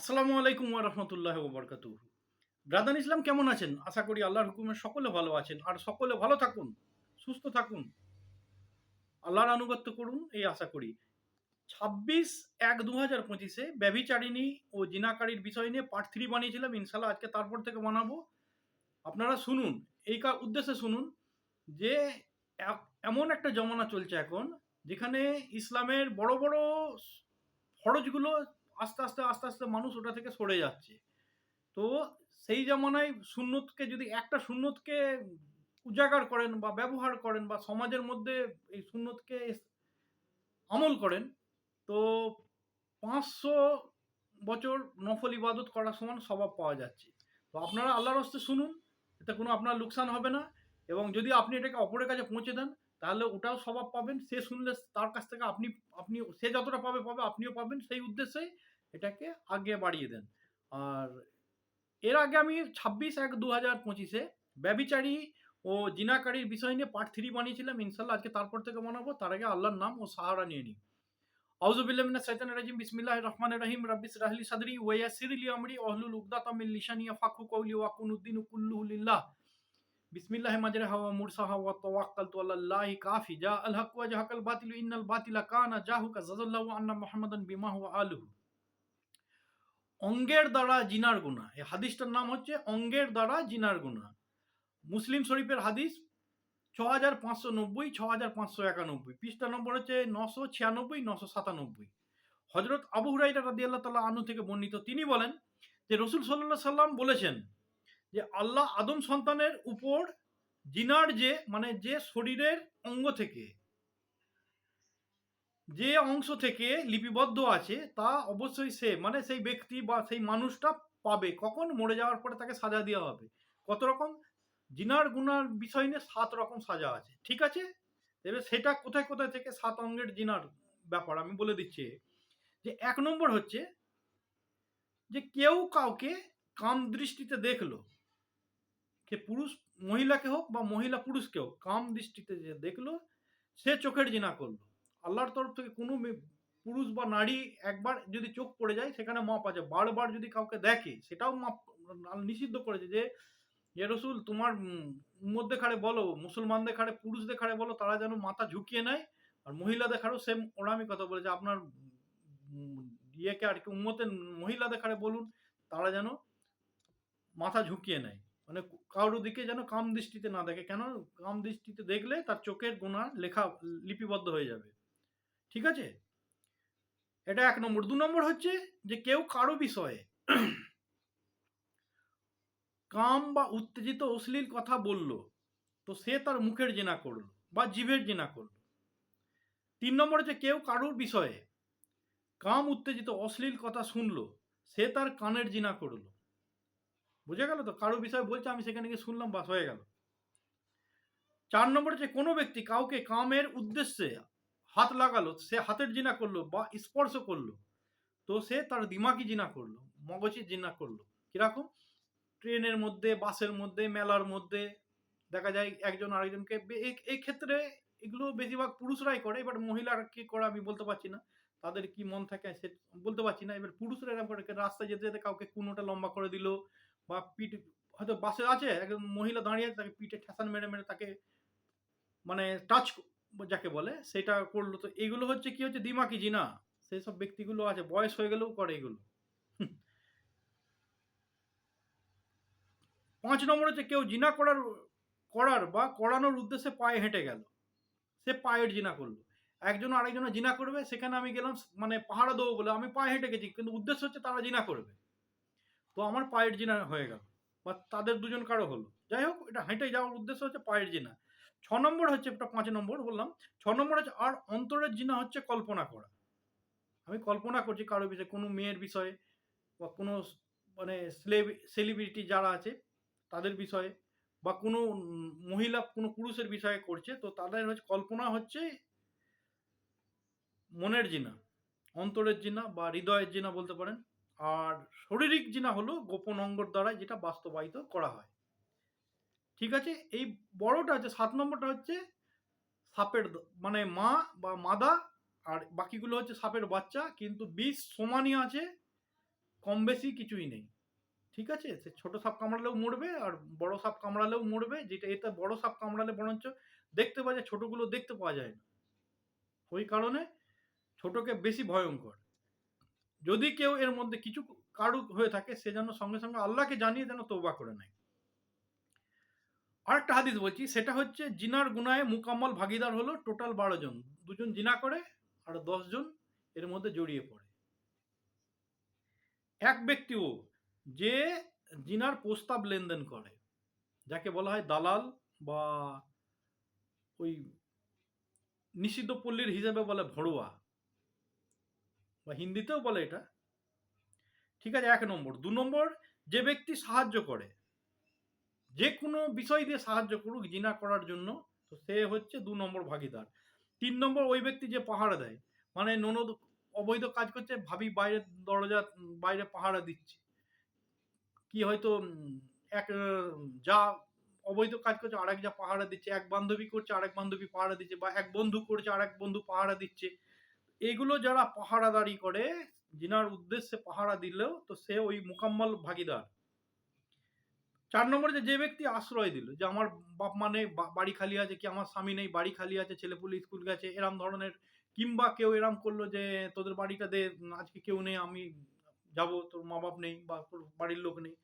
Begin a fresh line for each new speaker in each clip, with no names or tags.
আসসালামু আলাইকুম ওয়া রাহমাতুল্লাহি ওয়া বারাকাতুহু। ব্রাদান ইসলাম, কেমন আছেন? আশা করি আল্লাহর হুকুমে সকলে ভালো আছেন। আর সকলে ভালো থাকুন, সুস্থ থাকুন। আল্লাহর আনুগত্য করুন, এই আশা করি। ছাব্বিশ এক দু হাজার পঁচিশে ব্যভিচারিণী ও জিনাকারীর বিষয় নিয়ে পার্ট থ্রি বানিয়েছিলাম। ইনশাল্লাহ আজকে তারপর থেকে বানাবো। আপনারা শুনুন, এই উদ্দেশ্যে শুনুন যে এমন একটা জমানা চলছে এখন, যেখানে ইসলামের বড় বড় ফরজগুলো আস্তে আস্তে আস্তে আস্তে মানুষ ওটা থেকে সরে যাচ্ছে। তো সেই জামানায় সুন্নতকে যদি একটা সুন্নতকে উজাগার করেন বা ব্যবহার করেন বা সমাজের মধ্যে এই সুন্নতকে আমল করেন, তো পাঁচশো বছর নফল ইবাদত করার সমান স্বভাব পাওয়া যাচ্ছে। তো আপনারা আল্লাহর হস্তে শুনুন, এতে কোনো আপনার লোকসান হবে না। এবং যদি আপনি এটাকে অপরের কাছে পৌঁছে দেন, তাহলে ওটাও স্বভাব পাবেন। সে শুনলে তার কাছ থেকে আপনি আপনি, সে যতটা পাবে পাবে, আপনিও পাবেন। সেই উদ্দেশ্যে এটাকে আগে বাড়িয়ে দেন। আর এর আগে আমি ছাব্বিশ এক দু হাজার পঁচিশে ব্যবিচারী ও জিনাকারীর বিষয় নিয়ে পার্ট থ্রি বানিয়েছিলাম। ইনশাল্লাহ আজকে তারপর থেকে বানাবো। তার আগে আল্লাহর নাম ও সাহারা নিয়ে নিই। আউজুবিল্লামিনা সাইতান রাজিম। বিসমিল্লাহ রহমান রহিম। রাব্বিস রাহলি সাদরি ওয়াসিরলি আমরি। ওহলুল উকদাতাম মিন লিসানি ইয়াফাকু কওলি। ওয়া কুনুদ্দিন কুল্লুহু লিল্লাহ। বিসমিল্লাহ মাজরাহা ওয়া মুরসাহা ওয়া তাওয়াক্কালতু আলাল্লাহি কাফি। জা আল হক ওয়া জাহাকাল বাতিলু। ইন্নাল বাতিলা কানা জাহুকা। জাযাল্লাহু আন্না মুহাম্মাদান বিমা হুয়া আলুহু। অঙ্গের দ্বারা জিনার গুণা এই হাদিসটার নাম হচ্ছে অঙ্গের দ্বারা জিনার গুণা মুসলিম শরীফের হাদিস ছ হাজার পাঁচশো নব্বই ছ হাজার পাঁচশো একানব্বই। পৃষ্ঠা নম্বর হচ্ছে নশো ছিয়ানব্বই, নশো সাতানব্বই। হজরত আবু হুরাইরা রাদি আল্লাহ তাল্লাহ আনু থেকে বর্ণিত তিনি বলেন যে রসুল সাল্লাহ সাল্লাম বলেছেন যে আল্লাহ আদম সন্তানের উপর জিনার যে মানে যে শরীরের অঙ্গ থেকে যে অংশ থেকে লিপিবদ্ধ আছে, তা অবশ্যই সে মানে সেই ব্যক্তি বা সেই মানুষটা পাবে। কখন মরে যাওয়ার পরে তাকে সাজা দেওয়া হবে। কত রকম? জিনার গুনার বিষয় নিয়ে সাত রকম সাজা আছে। ঠিক আছে? এবার সেটা কোথায় কোথায় থেকে? সাত অঙ্গের জিনার ব্যাপার আমি বলে দিচ্ছি। যে এক নম্বর হচ্ছে যে কেউ কাউকে কাম দৃষ্টিতে দেখল, সে পুরুষ মহিলাকে হোক বা মহিলা পুরুষকে হোক, কাম দৃষ্টিতে যে দেখল, সে চোখের জিনা করল। আল্লাহর তরফ থেকে কোনো পুরুষ বা নারী একবার যদি চোখ পড়ে যায়, সেখানে মাপ আছে। বারবার যদি কাউকে দেখে, সেটাও মাপ নিষিদ্ধ করেছে যে যে রসুল, তোমার মধ্যে খাড়ে বলো মুসলমানদের খাড়ে পুরুষদের খাড়ে বলো, তারা যেন মাথা ঝুঁকিয়ে নেয়। আর মহিলাদের খাড়েও সেম ওরা আমি কথা বলেছে। আপনার ইয়েকে আর কি, উম্মতের মহিলাদের খাড়ে বলুন, তারা যেন মাথা ঝুঁকিয়ে নেয়। মানে কারোর দিকে যেন কাম দৃষ্টিতে না দেখে। কেন? কাম দৃষ্টিতে দেখলে তার চোখের গোনা লেখা লিপিবদ্ধ হয়ে যাবে। ঠিক আছে? এটা এক নম্বর। দু নম্বর হচ্ছে যে কেউ কারও বিষয়ে কাম বা উত্তেজিত অশ্লীল কথা বলল, তো সে তার মুখের জেনা করল বা জিভের জেনা করল। তিন নম্বর হচ্ছে কেউ কারোর বিষয়ে কাম, উত্তেজিত, অশ্লীল কথা শুনলো, সে তার কানের জিনা করল। বুঝে গেল তো? কারও বিষয়ে বলছে, আমি সেখানে গিয়ে শুনলাম, বাস হয়ে গেল। চার নম্বর হচ্ছে কোনো ব্যক্তি কাউকে কামের উদ্দেশ্যে হাত লাগালো, সে হাতের জিনা করল বা স্পর্শ করল। তো সে তার দিমাগি জিনা করল, মগজের জিনা করল। কীরকম? ট্রেনের মধ্যে, বাসের মধ্যে, মেলার মধ্যে। দেখা যায় একজন আরেকজনকে এই ক্ষেত্রে এগুলো বেশিরভাগ পুরুষরাই করে, এবার মহিলারা কি করে আমি বলতে পারছি না। তাদের কি মন থাকে সে বলতে পারছি না। এবার পুরুষরা এরকম করে, রাস্তায় যেতে যেতে কাউকে কোনোটা লম্বা করে দিল বা পিঠ, হয়তো বাসে আছে, একজন মহিলা দাঁড়িয়ে আছে তাকে পিঠে ঠেসান মেরে মেরে তাকে মানে টাচ যাকে বলে, সেটা করল তো। এগুলো হচ্ছে কি হচ্ছে, দিমাকি জিনা। সেই সব ব্যক্তিগুলো আছে, বয়স হয়ে গেলেও করে এগুলো। পাঁচ নম্বর হচ্ছে, কেউ জিনা করার করার বা করানোর উদ্দেশ্যে পায়ে হেঁটে গেল। সে পায়ের জিনা করল। একজন আরেকজনের জিনা করবে, সেখানে আমি গেলাম মানে পাহাড়া দেবো বলে আমি পায়ে হেঁটে গেছি, কিন্তু উদ্দেশ্য হচ্ছে তারা জিনা করবে। তো আমার পায়ের জিনা হয়ে গেল, বা তাদের দুজন কারও হলো। যাই হোক, এটা হেঁটে যাওয়ার উদ্দেশ্য হচ্ছে পায়ের জিনা। ছ নম্বর হচ্ছে পাঁচ নম্বর বললাম। ছ নম্বর হচ্ছে, আর অন্তরের জিনা হচ্ছে কল্পনা করা। আমি কল্পনা করছি কারও বিষয়ে, কোনো মেয়ের বিষয়ে বা কোনো মানে সেলিব্রিটি যারা আছে, তাদের বিষয়ে বা কোনো মহিলা, কোনো পুরুষের বিষয়ে করছে, তো তাদের হচ্ছে, কল্পনা হচ্ছে মনের জিনা, অন্তরের জিনা বা হৃদয়ের জিনা বলতে পারেন। আর শারীরিক জিনা হলো গোপন অঙ্গর দ্বারা যেটা বাস্তবায়িত করা হয়। ঠিক আছে? এই বড়টা হচ্ছে, সাত নম্বরটা হচ্ছে সাপের মানে মা বা মাদা আর বাকিগুলো হচ্ছে সাপের বাচ্চা, কিন্তু বিষ সমানই আছে, কম বেশি কিছুই নেই। ঠিক আছে? সে ছোট সাপ কামড়ালেও মরবে আর বড় সাপ কামড়ালেও মরবে, যেটা, এটা বড় সাপ কামড়ালে বরঞ্চ দেখতে পাওয়া যায়, ছোটগুলো দেখতে পাওয়া যায় না। ওই কারণে ছোটকে বেশি ভয়ঙ্কর। যদি কেউ এর মধ্যে কিছু কারু হয়ে থাকে, সে যেন সঙ্গে সঙ্গে আল্লাহকে জানিয়ে যেন তৌবা করে নেয়। আরেকটা হাদিস বলছি, সেটা হচ্ছে জিনার গুনায় মুকাম্মল ভাগিদার হলো টোটাল বারো জন। দুজন জিনা করে আর দশ জন এর মধ্যে জড়িয়ে পড়ে। এক ব্যক্তিও যে জিনার প্রস্তাব লেনদেন করে, যাকে বলা হয় দালাল বা ওই নিষিদ্ধ পল্লীর হিসেবে বলে ভড়ুয়া, বা হিন্দিতেও বলে এটা। ঠিক আছে, এক নম্বর। দু নম্বর, যে ব্যক্তি সাহায্য করে যে কোনো বিষয় দিয়ে সাহায্য করুক, জিনা করার জন্য, তো সে হচ্ছে দু নম্বর ভাগিদার। তিন নম্বর ওই ব্যক্তি যে পাহাড় দেয় মানে ননদ অবৈধ কাজ করছে, ভাবি বাইরে দরজা, বাইরে পাহারা দিচ্ছে। কি হয়তো এক যা অবৈধ কাজ করছে, আরেক যা পাহারা দিচ্ছে, এক বান্ধবী করছে, আরেক বান্ধবী পাহারা দিচ্ছে, বা এক বন্ধু করছে, আরেক বন্ধু পাহারা দিচ্ছে। এগুলো যারা পাহারাদারি করে, জিনার উদ্দেশ্যে পাহারা দিলেও, তো সে ওই মোকাম্মল ভাগিদার। চার নম্বরে যে যে ব্যক্তি আশ্রয় দিল, যে আমার বাপ মা নেই বাড়ি খালি আছে, কি আমার স্বামী নেই, বাড়ি খালি আছে ছেলেপুলে স্কুল গেছে, এরম ধরনের, কিংবা কেউ এরম করল যে, তোদের বাড়িটা দে আজকে কেউ নেই, আমি যাব, তোর মা বাপ নেই, বা তোর বাড়ির লোক নেই।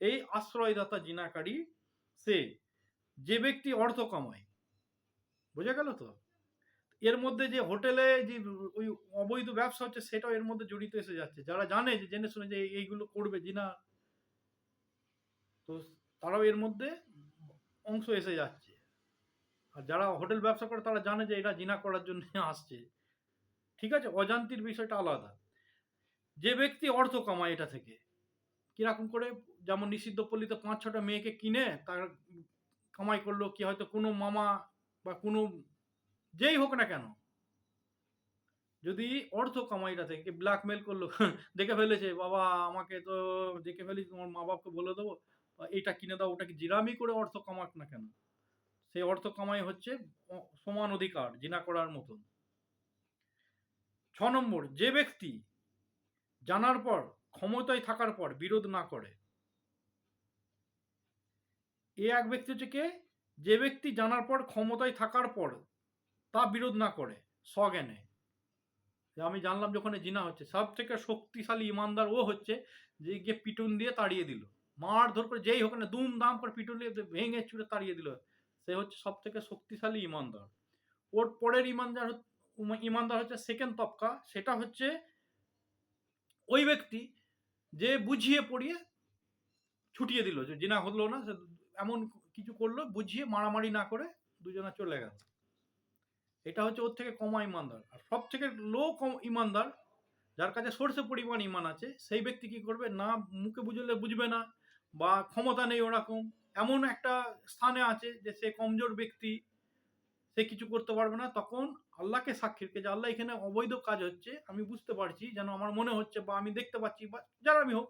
এই আশ্রয়দাতা জিনাকারী, সে যে ব্যক্তি অর্থ কামায়, বোঝা গেল তো? এর মধ্যে যে হোটেলে যে, ওই অবৈধ ব্যবসা হচ্ছে, সেটাও এর মধ্যে জড়িত এসে যাচ্ছে। যারা জানে যে, জেনে শুনে যে, এইগুলো করবে, জিনা তো তারাও এর মধ্যে অংশ এসে যাচ্ছে। আর যারা হোটেল ব্যবসা করে তারা জানে যে এটা জিনা করার জন্য আসছে। ঠিক আছে? অজান্তির বিষয়টা আলাদা। যে ব্যক্তি অর্থ কামায় এটা থেকে, কীরকম করে? যেমন নিষিদ্ধ পল্লীতে পাঁচ, ছটা মেয়েকে কিনে তার কামাই করল, কি হয়তো কোনো মামা বা কোনো যেই হোক না কেন। যদি অর্থ কামাইটা থেকে ব্ল্যাকমেল করল, দেখে ফেলেছে, বাবা, আমাকে তো দেখে ফেলি তোমার মা বাপকে বলে দেবো। বা এইটা কিনে দাও, ওটাকে জিরামি করে অর্থ কামাক না কেন? সেই অর্থ কামাই হচ্ছে সমান অধিকার, জিনা করার মতন। ছ নম্বর, যে ব্যক্তি জানার পর, ক্ষমতায় থাকার পর বিরোধ না করে, এ এক ব্যক্তি হচ্ছে কে? যে ব্যক্তি জানার পর, ক্ষমতায় থাকার পর তা বিরোধ না করে, স্বজ্ঞানে। আমি জানলাম যখন জিনা হচ্ছে সব থেকে শক্তিশালী ইমানদার ও হচ্ছে যে গিয়ে পিটুন দিয়ে তাড়িয়ে দিল। মার ধর করে যেই হোক না দুম দাম করে দিয়ে ভেঙে চুড়ে তাড়িয়ে দিল। সে হচ্ছে সব থেকে শক্তিশালী ইমানদার। ওর পরের ইমানদার ইমানদার হচ্ছে সেকেন্ড তপকা। সেটা হচ্ছে ওই ব্যক্তি যে বুঝিয়ে পড়িয়ে ছুটিয়ে দিল। যে জিনা হলো না এমন কিছু করল, বুঝিয়ে মারামারি না করে দুজনা চলে গেল। এটা হচ্ছে ওর থেকে কমা ইমানদার। আর সব থেকে লো কম ইমানদার, যার কাছে সরষে পরিমাণ ইমান আছে, সেই ব্যক্তি কি করবে? না, মুখে বুঝলে বুঝবে না। বা ক্ষমতা নেই ওরকম, এমন একটা স্থানে আছে যে সে কমজোর ব্যক্তি, সে কিছু করতে পারবে না, তখন আল্লাহকে সাক্ষী রেখে যে আল্লাহ এখানে অবৈধ কাজ হচ্ছে, আমি বুঝতে পারছি, যেন আমার মনে হচ্ছে বা আমি দেখতে পাচ্ছি বা যারা আমি হোক।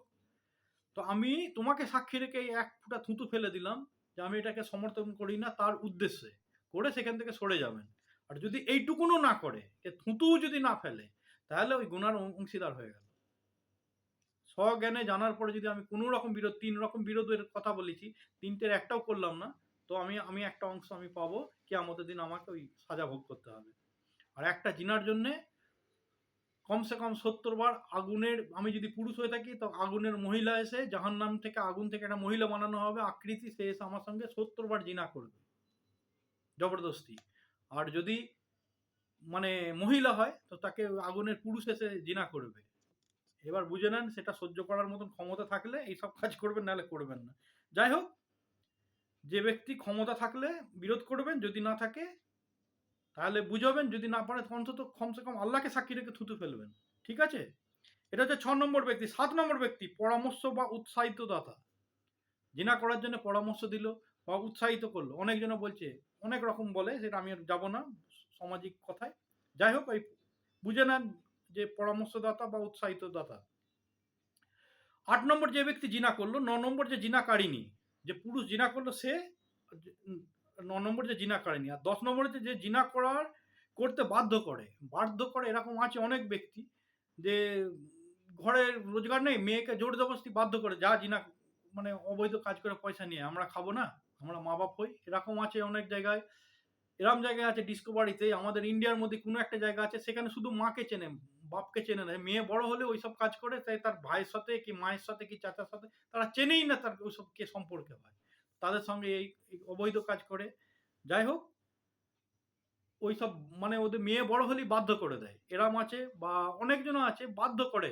তো আমি তোমাকে সাক্ষী রেখে এক ফুটা থুতু ফেলে দিলাম যে আমি এটাকে সমর্থন করি না তার উদ্দেশ্যে। করে সেখান থেকে সরে যাবেন। আর যদি এইটুকুনও না করে, যে থুতুও যদি না ফেলে, তাহলে ওই গুনার অংশীদার হয়ে গেল। স্বজ্ঞানে জানার পরে যদি আমি কোনো রকম বিরোধ, তিন রকম বিরোধের কথা বলেছি, তিনটের একটাও করলাম না, তো আমি আমি একটা অংশ আমি পাবো কি আমাদের দিন আমাকে ওই সাজা ভোগ করতে হবে। আর একটা জিনার জন্যে কমসে কম সত্তর বার আগুনের, আমি যদি পুরুষ হয়ে থাকি, তো আগুনের মহিলা এসে জাহান্নাম থেকে, আগুন থেকে একটা মহিলা বানানো হবে, আকৃতি সে এসে আমার সঙ্গে সত্তর বার জিনা করবে। জবরদস্তি। আর যদি মানে মহিলা হয়, তো তাকে আগুনের পুরুষ এসে জিনা করবে। এবার বুঝে নেন সেটা সহ্য করার মতন ক্ষমতা থাকলে এইসব কাজ করবেন, নাহলে করবেন না। যাই হোক, যে ব্যক্তি ক্ষমতা থাকলে বিরোধ করবেন, যদি না থাকে, তাহলে বুঝাবেন, যদি না পারে অন্তত কমসে কম আল্লাহকে সাক্ষী রেখে থুতু ফেলবেন। ঠিক আছে? এটা হচ্ছে ছ নম্বর ব্যক্তি। সাত নম্বর ব্যক্তি, পরামর্শ বা উৎসাহিত দাতা জিনা করার জন্য পরামর্শ দিল বা উৎসাহিত করল। অনেকজনে বলছে, অনেক রকম বলে, সেটা আমি যাব না, সামাজিক কথায়। যাই হোক ওই বুঝে নেন যে পরামর্শদাতা বা উৎসাহিত দাতা আট নম্বর যে ব্যক্তি জিনা করল, ন নম্বর যে জিনা কারিনি, যে পুরুষ জিনা করল সে, ন নম্বর যে জিনা কারিনি, আর দশ নম্বরে যে- যে জিনা করার, করতে বাধ্য করে। বাধ্য করে এরকম আছে অনেক ব্যক্তি, যে ঘরে রোজগার নেই, মেয়েকে জোর জবরদস্তি বাধ্য করে, যা জিনা মানে অবৈধ কাজ করে পয়সা নিয়ে, আমরা খাব না, আমরা মা বাপ হই, এরকম আছে অনেক জায়গায়। এরকম জায়গায় আছে ডিসকভারিতে আমাদের ইন্ডিয়ার মধ্যে কোনো একটা জায়গা আছে, সেখানে শুধু মাকে চেনে বাপকে চেনে না। মেয়ে বড় হলে ওইসব কাজ করে, তাই তার ভাইয়ের সাথে কি মায়ের সাথে কি চাচার সাথে, তারা চেনেই না তার ওইসব কে সম্পর্কে হয়। তাদের সঙ্গে এই অবৈধ কাজ করে। যাই হোক, ওইসব মানে ওদের মেয়ে বড় হলেই বাধ্য করে দেয়। এরম আছে বা অনেকজন আছে বাধ্য করে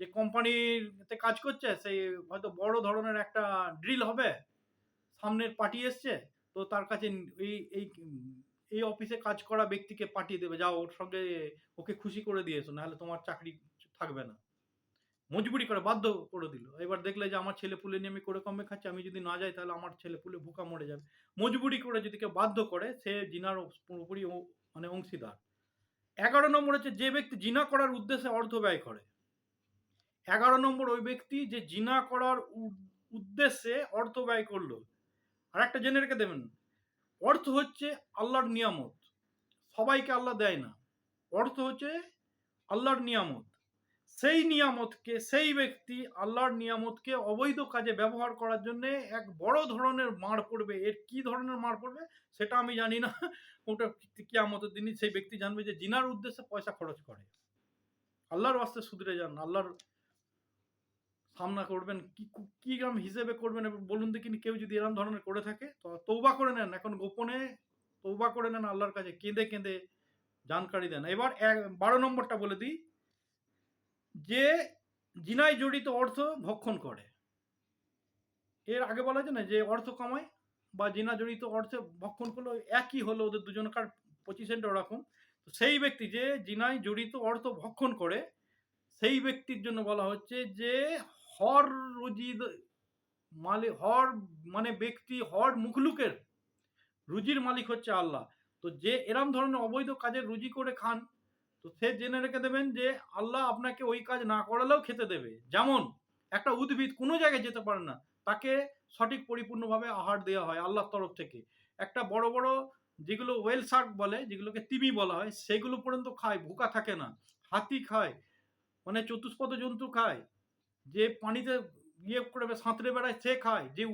যে কোম্পানিতে কাজ করছে সেই হয়তো বড় ধরনের একটা ড্রিল হবে, সামনের পার্টি এসছে, তো তার কাছে এই এই এই অফিসে কাজ করা ব্যক্তিকে পাঠিয়ে দেবে। যাও, ওর সঙ্গে ওকে খুশি করে দিয়েছ নাহলে তোমার চাকরি থাকবে না। মজবুরি করে, বাধ্য করে দিল। এবার দেখলে যে আমার ছেলে পুলে নিয়ে আমি করে কমে খাচ্ছি, আমি যদি না যাই তাহলে আমার ছেলে পুলে ভুকা মরে যাবে। মজবুরি করে যদি কেউ বাধ্য করে, সে জিনার পুরোপুরি মানে অংশীদার। এগারো নম্বর হচ্ছে যে ব্যক্তি জিনা করার উদ্দেশ্যে অর্থ ব্যয় করে। এগারো নম্বর ওই ব্যক্তি যে জিনা করার উদ্দেশ্যে অর্থ ব্যয় করল। আর একটা জেনে রেখে দেবেন অর্থ হচ্ছে আল্লাহর নিয়ামত। সবাইকে আল্লাহ দেয় না। অর্থ হচ্ছে আল্লাহর নিয়ামত। সেই নিয়ামতকে, সেই ব্যক্তি আল্লাহর নিয়ামতকে অবৈধ কাজে ব্যবহার করার জন্য এক বড় ধরনের মার পড়বে। এর কি ধরনের মার পড়বে সেটা আমি জানি না। ওটা কিয়ামতের দিনই সেই ব্যক্তি জানবে যে জিনার উদ্দেশ্যে পয়সা খরচ করে। আল্লাহর বাস্তে সুধরে যান, আল্লাহর সামনা করবেন, কি কি হিসেবে করবেন বলুন দেখিনি কেউ যদি এরকম ধরনের করে থাকে, তো তৌবা করে নেন। এখন গোপনে তৌবা করে নেন আল্লাহর কাছে, কেঁদে কেঁদে জানকারি দেন। এবার এক, বারো নম্বরটা বলে দিই। যে জিনায় জড়িত অর্থ ভক্ষণ করে, এর আগে বলা যায় না যে অর্থ কমায় বা জিনা জড়িত অর্থে ভক্ষণ করল একই হলো ওদের দুজনকার পঁচিশেন্ট ওরকম। তো সেই ব্যক্তি যে জিনায় জড়িত অর্থ ভক্ষণ করে, সেই ব্যক্তির জন্য বলা হচ্ছে যে হর রুজি মালিক হর মানে ব্যক্তি, হর মুখলুকের রুজির মালিক হচ্ছে আল্লাহ। তো যে এরম ধরনের অবৈধ কাজের রুজি করে খান, তো সে জেনে রেখে দেবেন যে আল্লাহ আপনাকে ওই কাজ না করালেও খেতে দেবে। যেমন একটা উদ্ভিদ কোনো জায়গায় যেতে পারে না, তাকে সঠিক পরিপূর্ণভাবে আহার দেওয়া হয় আল্লাহর তরফ থেকে। একটা বড় বড় যেগুলো ওয়েল শার্ক বলে, যেগুলোকে তিমি বলা হয়, সেগুলো পর্যন্ত খায়, ভুকা থাকে না, হাতি খায় মানে চতুষ্পদ জন্তু খায় যে পানিতে ইয়ে করে সাঁতরে বেড়ায়, সে খায়। যে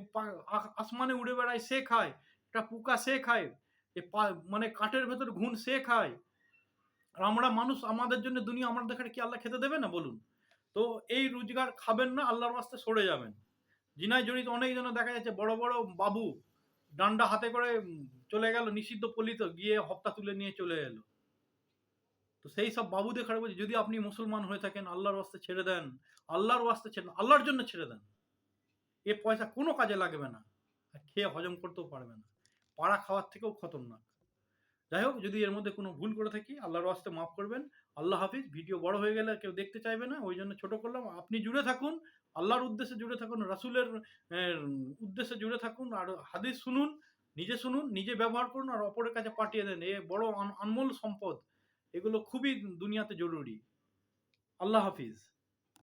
আসমানে উড়ে বেড়ায়, সে খায়। একটা পোকা, সে খায়। যে মানে কাঠের ভেতর ঘুণ, সে খায়। আর আমরা মানুষ, আমাদের জন্য দুনিয়া, আমরা দেখার কি আল্লাহ খেতে দেবে না, বলুন? তো এই রোজগার খাবেন না, আল্লাহর রাস্তে সরে যাবেন। জিনায় জড়িত অনেকজন দেখা যাচ্ছে, বড় বড় বাবু ডান্ডা হাতে করে চলে গেল, নিষিদ্ধ পল্লিত গিয়ে হপ্তা তুলে নিয়ে চলে এলো। তো সেই সব বাবুদের খারাপ বলছে যদি আপনি মুসলমান হয়ে থাকেন, আল্লাহর ওয়াস্তে ছেড়ে দেন, আল্লাহর ওয়াস্তে ছেড়ে আল্লাহর জন্য ছেড়ে দেন, এ পয়সা কোনো কাজে লাগবে না। আর খেয়ে হজম করতেও পারবে না। পাড়া খাওয়ার থেকেও খতরনাক। যাই হোক, যদি এর মধ্যে কোনো ভুল করে থাকি, আল্লাহর ওয়াস্তে মাফ করবেন। আল্লাহ হাফিজ, ভিডিও বড় হয়ে গেলে কেউ দেখতে চাইবে না, ওই জন্য ছোট করলাম। আপনি জুড়ে থাকুন, আল্লাহর উদ্দেশ্যে জুড়ে থাকুন, রাসূলের উদ্দেশ্যে জুড়ে থাকুন, আর হাদিস শুনুন, নিজে শুনুন, নিজে ব্যবহার করুন, আর অপরের কাছে পাঠিয়ে দেন। এ বড় আনমোল সম্পদ। এগুলো খুবই দুনিয়াতে জরুরি। আল্লাহ হাফিজ।